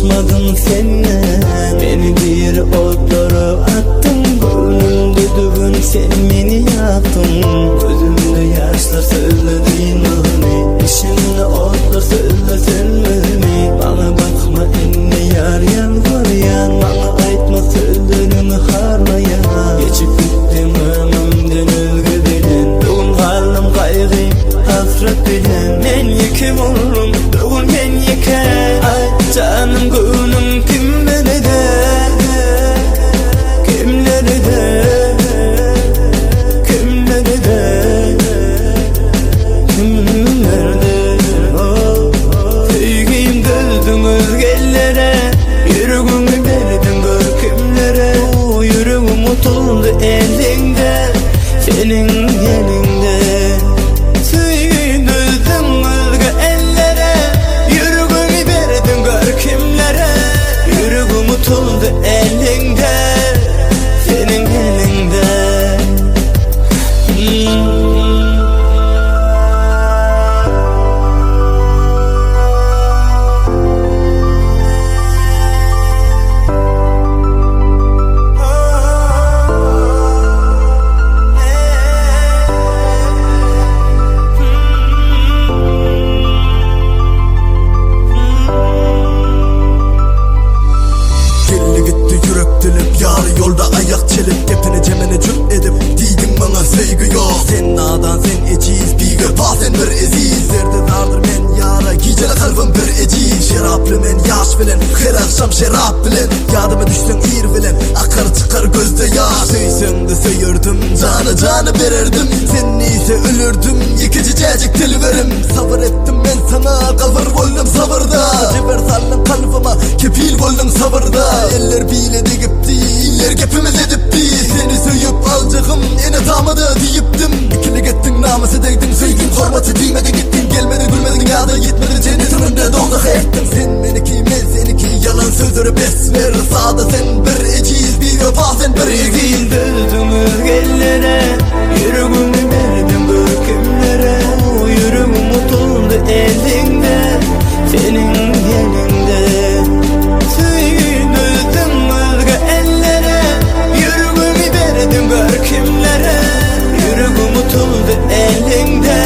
Susmadım seninle. unutuldu men yaş bilen Her akşam şerap bilen Yadıma düşsen ir bilen Akar çıkar gözde yaş Söysen de söyürdüm Canı canı verirdim Sen neyse ölürdüm Yıkıcı cacık dil verim Sabır ettim ben sana Kalvar oldum sabırda. Ciber saldım kalbıma Kepil oldum sabırda. Eller bile de gipti İller gepimiz edipti Seni söyüp alacağım Ene damadı deyiptim. İkili gittin namısı değdin Söygün hormatı diymedi Sözdür besmir sadısen bir eciyiz bir bazen bir ezil Döldümüz ellere Yürügümü verdim bir kimlere Yürüm unutuldu elinde Senin yerinde. Söydürdüm ılgı ellere Yürügümü verdim bir kimlere Yürüm unutuldu elinde.